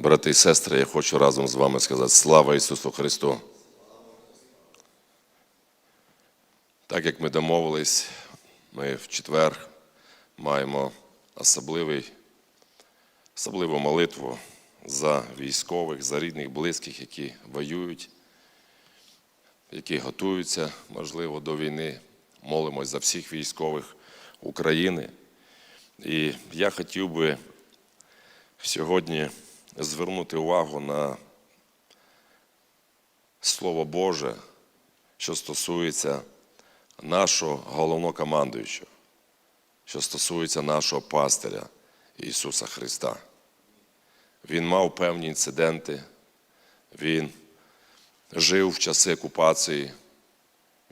Брати і сестри, я хочу разом з вами сказати слава Ісусу Христу. Так як ми домовились, ми в четвер маємо особливий, особливу молитву за військових, за рідних, близьких, які воюють, які готуються, можливо, до війни. Молимось за всіх військових України. І я хотів би сьогодні звернути увагу на Слово Боже, що стосується нашого головнокомандуючого, що стосується нашого пастиря Ісуса Христа. Він мав певні інциденти, він жив в часи окупації,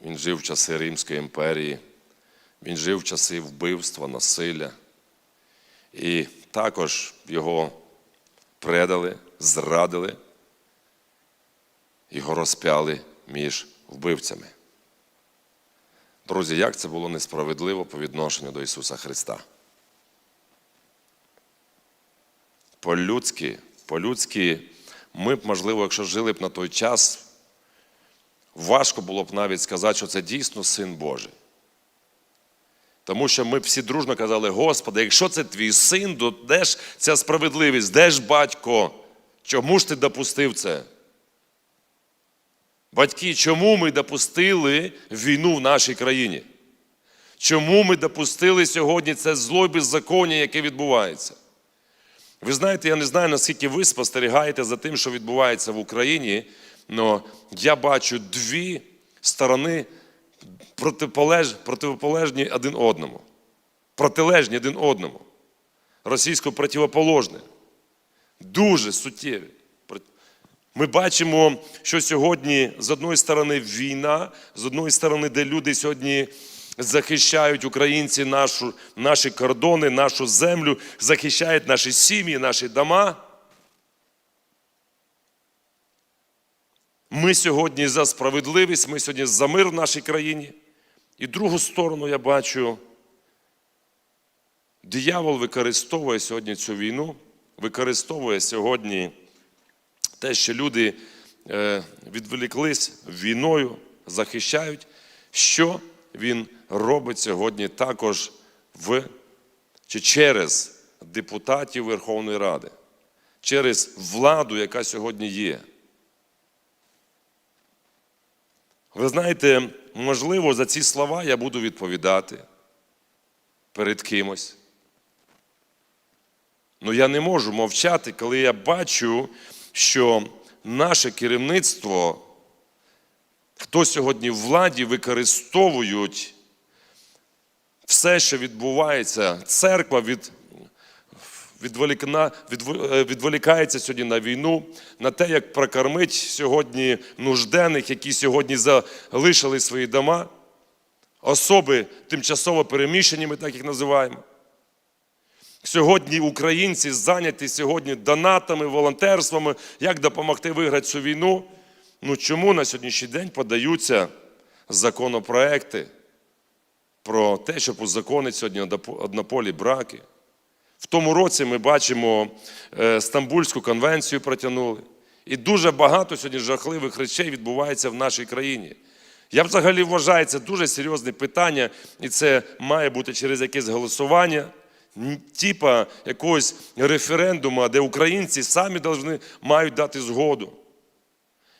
він жив в часи Римської імперії, він жив в часи вбивства, насилля. І також його предали, зрадили, його розпяли між вбивцями. Друзі, як це було несправедливо по відношенню до Ісуса Христа? По-людськи, по-людськи, ми б, можливо, якщо жили б на той час, важко було б навіть сказати, що це дійсно син Божий. Тому що ми всі дружно казали, Господи, якщо це твій син, то де ж ця справедливість, де ж батько? Чому ж ти допустив це? Батьки, чому ми допустили війну в нашій країні? Чому ми допустили сьогодні це зло і беззаконня, яке відбувається? Ви знаєте, я не знаю, наскільки ви спостерігаєте за тим, що відбувається в Україні, але я бачу дві сторони протиполеж, противополежні один одному. Протилежні один одному. Російсько противоположне. Дуже суттєві. Ми бачимо, що сьогодні з одної сторони війна, з одної сторони, де люди сьогодні захищають українці нашу, наші кордони, нашу землю, захищають наші сім'ї, наші дома. Ми сьогодні за справедливість, ми сьогодні за мир в нашій країні. І другу сторону я бачу, диявол використовує сьогодні цю війну, використовує сьогодні те, що люди е, відволіклись війною, захищають, що він робить сьогодні також в чи через депутатів Верховної Ради, через владу, яка сьогодні є. Ви знаєте, можливо, за ці слова я буду відповідати перед кимось. Ну я не можу мовчати, коли я бачу, що наше керівництво, хто сьогодні в владі використовують все, що відбувається, церква від, відволікається сьогодні на війну, на те, як прокормить сьогодні нужденних, які сьогодні залишили свої дома, особи тимчасово переміщені, ми так їх називаємо. Сьогодні українці зайняті сьогодні донатами, волонтерствами, як допомогти виграти цю війну. Ну чому на сьогоднішній день подаються законопроекти про те, щоб узаконити сьогодні однополі браки? В тому році ми бачимо е, Стамбульську конвенцію протягнули. І дуже багато сьогодні жахливих речей відбувається в нашій країні. Я взагалі вважаю, це дуже серйозне питання, і це має бути через якесь голосування типа якогось референдуму, де українці самі должны, мають дати згоду.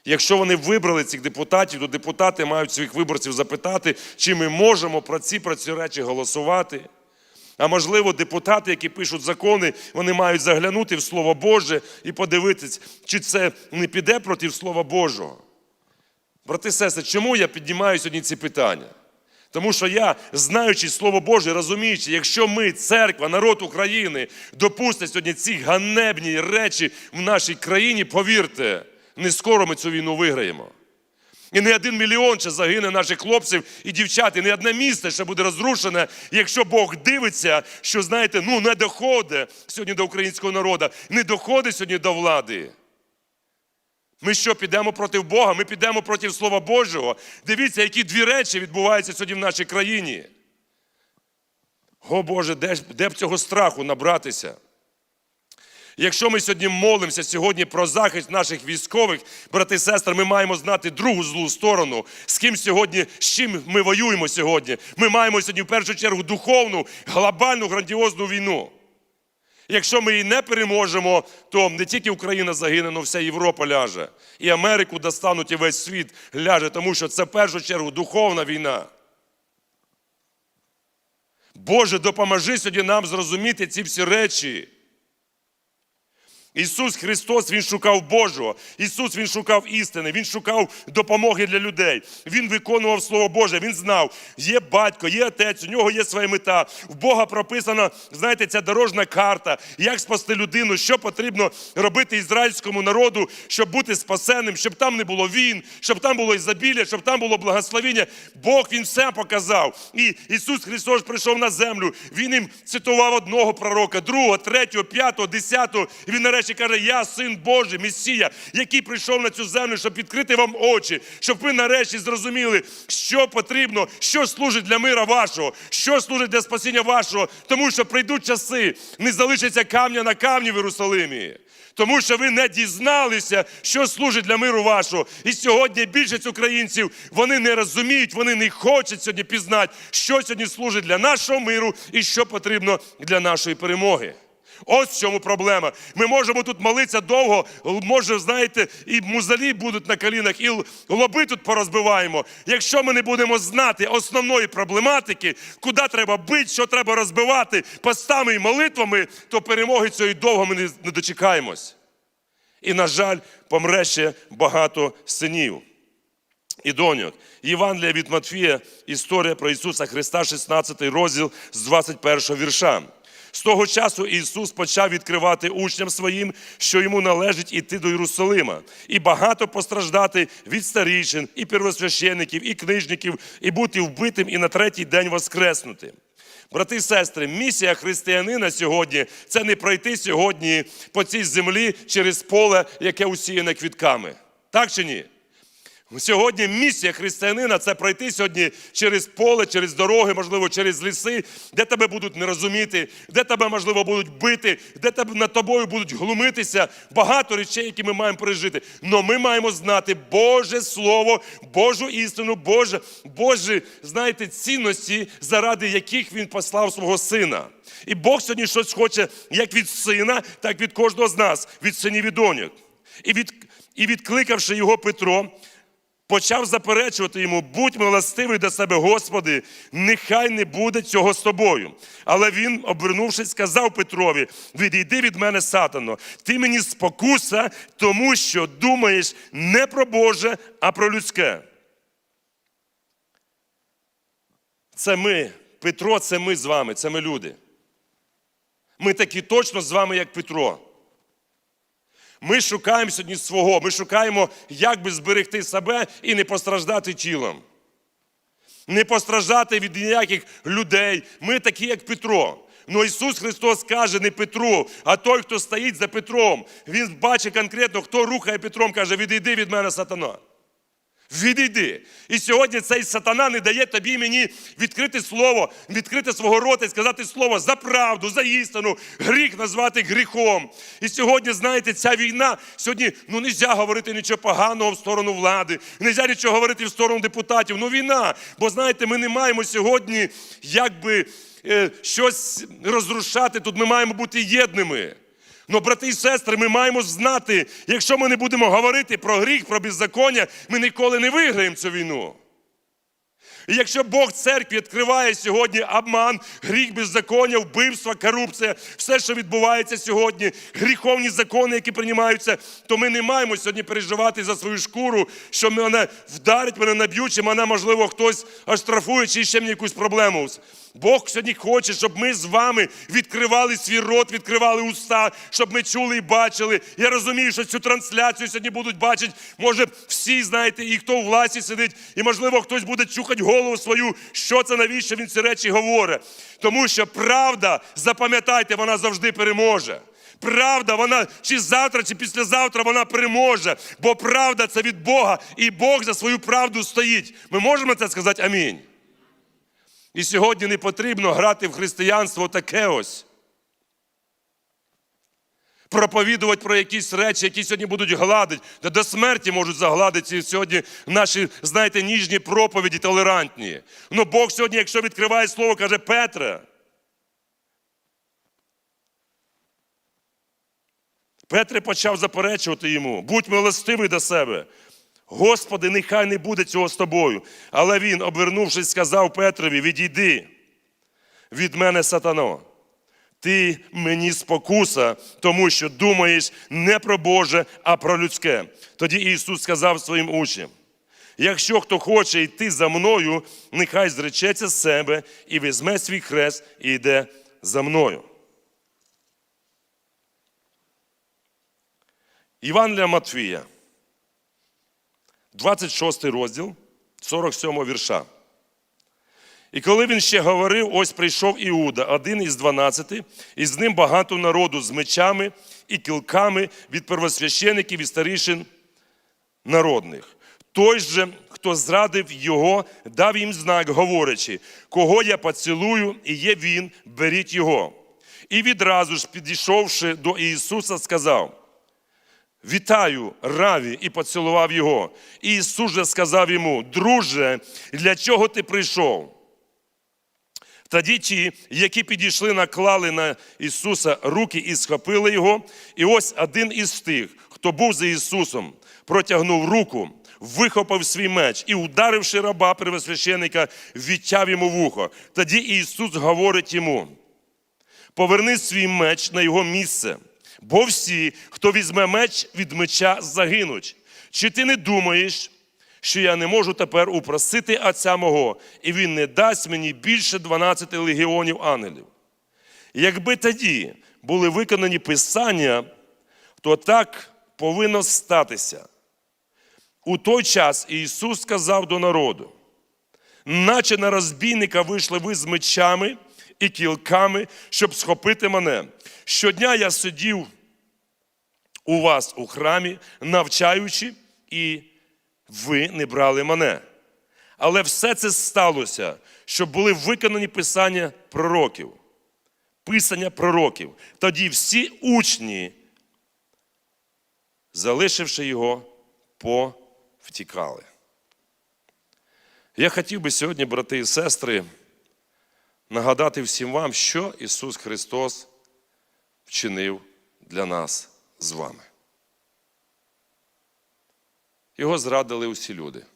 Якщо вони вибрали цих депутатів, то депутати мають своїх виборців запитати, чи ми можемо про ці, про ці речі голосувати. А можливо, депутати, які пишуть закони, вони мають заглянути в Слово Боже і подивитись, чи це не піде проти Слова Божого. Брати сестри, чому я піднімаю сьогодні ці питання? Тому що я, знаючи Слово Боже, розуміючи, якщо ми, церква, народ України, допустить сьогодні ці ганебні речі в нашій країні, повірте, не скоро ми цю війну виграємо. І не один мільйон ще загине наших хлопців і дівчат, і не одне місце ще буде розрушене, якщо Бог дивиться, що, знаєте, ну не доходить сьогодні до українського народу, не доходить сьогодні до влади. Ми що, підемо проти Бога? Ми підемо проти Слова Божого. Дивіться, які дві речі відбуваються сьогодні в нашій країні. О Боже, де, де б цього страху набратися? Якщо ми сьогодні молимося сьогодні про захист наших військових, брати і сестри, ми маємо знати другу злу сторону, з ким сьогодні, з чим ми воюємо сьогодні. Ми маємо сьогодні в першу чергу духовну, глобальну, грандіозну війну. Якщо ми її не переможемо, то не тільки Україна загине, але вся Європа ляже. І Америку достануть, і весь світ ляже, тому що це в першу чергу духовна війна. Боже, допоможи сьогодні нам зрозуміти ці всі речі. Ісус Христос Він шукав Божого. Ісус Він шукав істини, Він шукав допомоги для людей. Він виконував Слово Боже. Він знав, є батько, є отець, у нього є своя мета. В Бога прописана, знаєте, ця дорожна карта, як спасти людину, що потрібно робити ізраїльському народу, щоб бути спасеним, щоб там не було війн, щоб там було ізобілля, щоб там було благословіння. Бог Він все показав. І Ісус Христос прийшов на землю. Він їм цитував одного пророка, другого, третього, п'ятого, десятого. І він нарешті каже: Я син Божий, Месія, який прийшов на цю землю, щоб відкрити вам очі, щоб ви нарешті зрозуміли, що потрібно, що служить для мира вашого, що служить для спасіння вашого, тому що прийдуть часи, не залишиться камня на камні в Єрусалимі. Тому що ви не дізналися, що служить для миру вашого. І сьогодні більшість українців вони не розуміють, вони не хочуть сьогодні пізнати, що сьогодні служить для нашого миру і що потрібно для нашої перемоги. Ось в чому проблема. Ми можемо тут молитися довго, може, знаєте, і музалі будуть на колінах, і лоби тут порозбиваємо. Якщо ми не будемо знати основної проблематики, куди треба бити, що треба розбивати постами і молитвами, то перемоги цієї довго ми не- дочекаємось. І, на жаль, помре ще багато синів і доньок. Євангелія від Матфія, історія про Ісуса Христа, 16 розділ з 21 вірша. З того часу Ісус почав відкривати учням своїм, що йому належить іти до Єрусалима, і багато постраждати від старійшин, і первосвящеників, і книжників, і бути вбитим, і на третій день воскреснути. Брати і сестри, місія християнина сьогодні це не пройти сьогодні по цій землі через поле, яке усіяне квітками. Так чи ні? Сьогодні місія християнина це пройти сьогодні через поле, через дороги, можливо, через ліси, де тебе будуть не розуміти, де тебе, можливо, будуть бити, де тебе над тобою будуть глумитися. Багато речей, які ми маємо пережити. Но ми маємо знати Боже Слово, Божу істину, Боже, Божі, знаєте, цінності, заради яких Він послав свого сина. І Бог сьогодні щось хоче як від сина, так і від кожного з нас, від синів і доньок. І, від, і відкликавши його Петро, почав заперечувати йому: будь милостивий до себе, Господи, нехай не буде цього з тобою. Але він, обернувшись, сказав Петрові: відійди від мене, сатано, ти мені спокуса, тому що думаєш не про Боже, а про людське. Це ми, Петро, це ми з вами, це ми люди. Ми такі точно з вами, як Петро. Ми шукаємо сьогодні свого, ми шукаємо, як би зберегти себе і не постраждати тілом. Не постраждати від ніяких людей. Ми такі, як Петро. Ну Ісус Христос каже не Петру, а той, хто стоїть за Петром. Він бачить конкретно, хто рухає Петром, каже, відійди від мене, сатана. Відійди. І сьогодні цей сатана не дає тобі мені відкрити слово, відкрити свого рота і сказати слово за правду, за істину, гріх назвати гріхом. І сьогодні, знаєте, ця війна, сьогодні ну не можна говорити нічого поганого в сторону влади, не можна нічого говорити в сторону депутатів. Ну війна. Бо знаєте, ми не маємо сьогодні якби е, щось розрушати. Тут ми маємо бути єдними. Ну, брати і сестри, ми маємо знати, якщо ми не будемо говорити про гріх, про беззаконня, ми ніколи не виграємо цю війну. І якщо Бог церкві відкриває сьогодні обман, гріх беззаконня, вбивства, корупція, все, що відбувається сьогодні, гріховні закони, які приймаються, то ми не маємо сьогодні переживати за свою шкуру, що мене вдарить, мене наб'ють, чи мене, можливо, хтось оштрафує, чи ще мені якусь проблему. Бог сьогодні хоче, щоб ми з вами відкривали свій рот, відкривали уста, щоб ми чули і бачили. Я розумію, що цю трансляцію сьогодні будуть бачити, може, всі знаєте, і хто у власті сидить, і можливо хтось буде чухати голову свою, що це навіщо він ці речі говорить. Тому що правда, запам'ятайте, вона завжди переможе. Правда, вона чи завтра, чи післязавтра вона переможе, бо правда це від Бога, і Бог за свою правду стоїть. Ми можемо це сказати амінь. І сьогодні не потрібно грати в християнство таке ось. проповідувати про якісь речі, які сьогодні будуть гладити, та до смерті можуть загладити сьогодні наші, знаєте, ніжні проповіді толерантні. Ну Бог сьогодні, якщо відкриває слово, каже Петре. Петре почав заперечувати йому, будь милостивий до себе. Господи, нехай не буде цього з тобою. Але він, обернувшись, сказав Петрові: відійди від мене, сатано. Ти мені спокуса, тому що думаєш не про Боже, а про людське. Тоді Ісус сказав своїм учням: якщо хто хоче йти за мною, нехай зречеться з себе і візьме свій хрест і йде за мною. Іван для Матвія, 26 розділ, 47 вірша. І коли він ще говорив, ось прийшов Іуда, один із дванадцяти, і з ним багато народу з мечами і кілками від первосвящеників і старішин народних. Той же, хто зрадив його, дав їм знак, говорячи, кого я поцілую, і є він, беріть його. І відразу ж, підійшовши до Ісуса, сказав: Вітаю, Раві, і поцілував його. І Ісус же сказав йому: Друже, для чого ти прийшов? Тоді ті, які підійшли, наклали на Ісуса руки і схопили його. І ось один із тих, хто був за Ісусом, протягнув руку, вихопив свій меч і, ударивши раба первосвященика, відтяв йому вухо. Тоді Ісус говорить йому: поверни свій меч на його місце, бо всі, хто візьме меч від меча, загинуть. Чи ти не думаєш, що я не можу тепер упросити Отця мого, і він не дасть мені більше 12 легіонів ангелів? Якби тоді були виконані писання, то так повинно статися. У той час Ісус сказав до народу, наче на розбійника вийшли ви з мечами і кілками, щоб схопити мене. Щодня я сидів у вас у храмі, навчаючи, і ви не брали мене. Але все це сталося, щоб були виконані писання пророків. Писання пророків. Тоді всі учні, залишивши його, повтікали. Я хотів би сьогодні, брати і сестри, нагадати всім вам, що Ісус Христос вчинив для нас з вами. Його зрадили усі люди.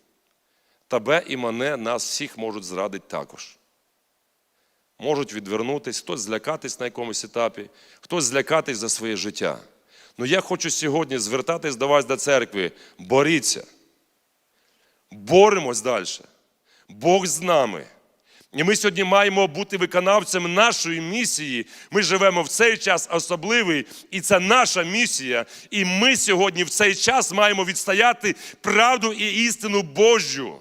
Тебе і мене, нас всіх можуть зрадити також. Можуть відвернутись, хтось злякатись на якомусь етапі, хтось злякатись за своє життя. Ну я хочу сьогодні звертатись до вас до церкви. Боріться. Боремось далі. Бог з нами. І ми сьогодні маємо бути виконавцями нашої місії. Ми живемо в цей час особливий, і це наша місія. І ми сьогодні в цей час маємо відстояти правду і істину Божу.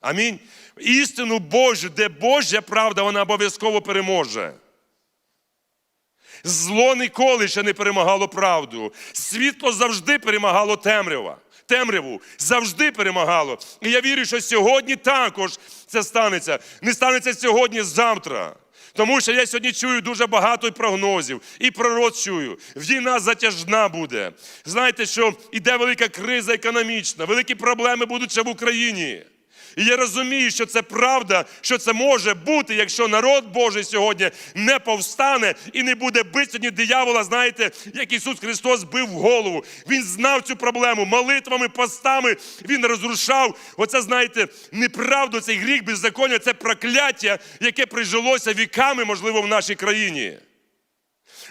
Амінь. Істину Божу, де Божа правда, вона обов'язково переможе. Зло ніколи ще не перемагало правду. Світло завжди перемагало темрява. Темряву завжди перемагало. І я вірю, що сьогодні також це станеться. Не станеться сьогодні, завтра. Тому що я сьогодні чую дуже багато прогнозів, і пророк чую. Війна затяжна буде. Знаєте, що іде велика криза економічна, великі проблеми будуть ще в Україні. І я розумію, що це правда, що це може бути, якщо народ Божий сьогодні не повстане і не буде бити сьогодні диявола, знаєте, як Ісус Христос бив в голову. Він знав цю проблему молитвами, постами. Він розрушав. Оце, знаєте, неправду, цей гріх, беззаконня, це прокляття, яке прижилося віками, можливо, в нашій країні.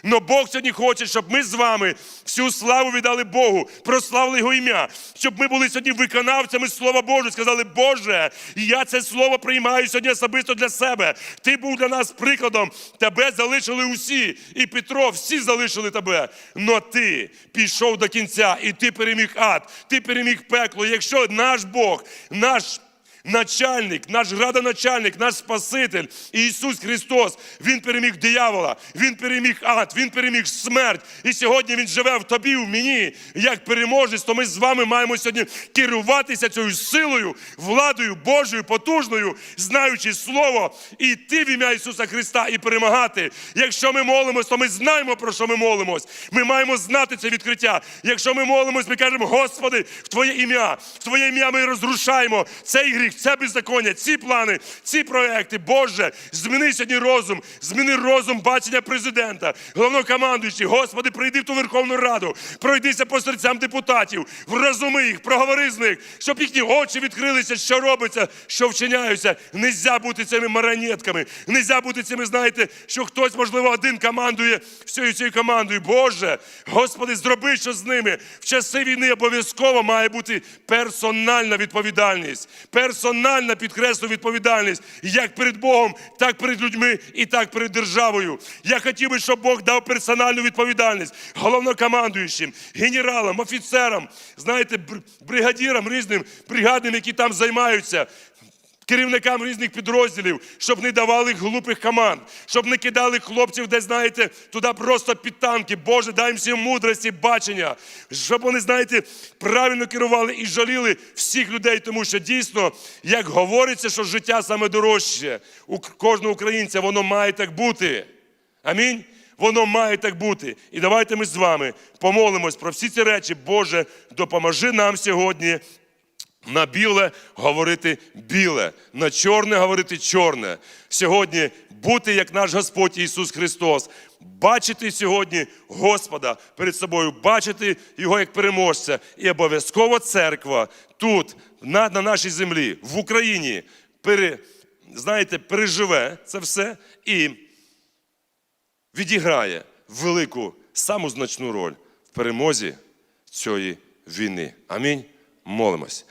Но Бог сьогодні хоче, щоб ми з вами всю славу віддали Богу, прославили Його ім'я, щоб ми були сьогодні виконавцями Слова Божого. Сказали, Боже, я це слово приймаю сьогодні особисто для себе. Ти був для нас прикладом. Тебе залишили усі. І Петро, всі залишили тебе. Но ти пішов до кінця, і ти переміг ад, ти переміг пекло. Якщо наш Бог, наш начальник, наш градоначальник, наш Спаситель Ісус Христос. Він переміг диявола, Він переміг ад, Він переміг смерть. І сьогодні Він живе в тобі, в мені. Як переможець, то ми з вами маємо сьогодні керуватися цією силою, владою Божою, потужною, знаючи Слово, і йти в ім'я Ісуса Христа і перемагати. Якщо ми молимось, то ми знаємо, про що ми молимось. Ми маємо знати це відкриття. Якщо ми молимось, ми кажемо, Господи, в Твоє ім'я, в Твоє ім'я ми розрушаємо цей гріх, це беззаконня, ці плани, ці проекти. Боже, зміни сьогодні розум, зміни розум бачення президента, головнокомандуючий. Господи, прийди в ту Верховну Раду, пройдися по серцям депутатів, вразуми їх, проговори з них, щоб їхні очі відкрилися, що робиться, що вчиняються. Нельзя бути цими марионетками, нельзя бути цими, знаєте, що хтось, можливо, один командує всією цією командою. Боже, Господи, зроби що з ними. В часи війни обов'язково має бути персональна відповідальність. Персональна підкреслю відповідальність як перед Богом, так перед людьми і так перед державою. Я хотів би, щоб Бог дав персональну відповідальність головнокомандуючим, генералам, офіцерам, знаєте, бригадірам різним бригадним, які там займаються керівникам різних підрозділів, щоб не давали глупих команд, щоб не кидали хлопців, де знаєте, туди просто під танки. Боже, дай їм всім мудрості, бачення, щоб вони, знаєте, правильно керували і жаліли всіх людей, тому що дійсно, як говориться, що життя саме дорожче у кожного українця, воно має так бути. Амінь. Воно має так бути. І давайте ми з вами помолимось про всі ці речі. Боже, допоможи нам сьогодні на біле говорити біле, на чорне говорити чорне. Сьогодні бути як наш Господь Ісус Христос, бачити сьогодні Господа перед собою, бачити Його як переможця. І обов'язково церква тут, на, на нашій землі, в Україні, пере, знаєте, переживе це все і відіграє велику, саму значну роль в перемозі цієї війни. Амінь. Молимось.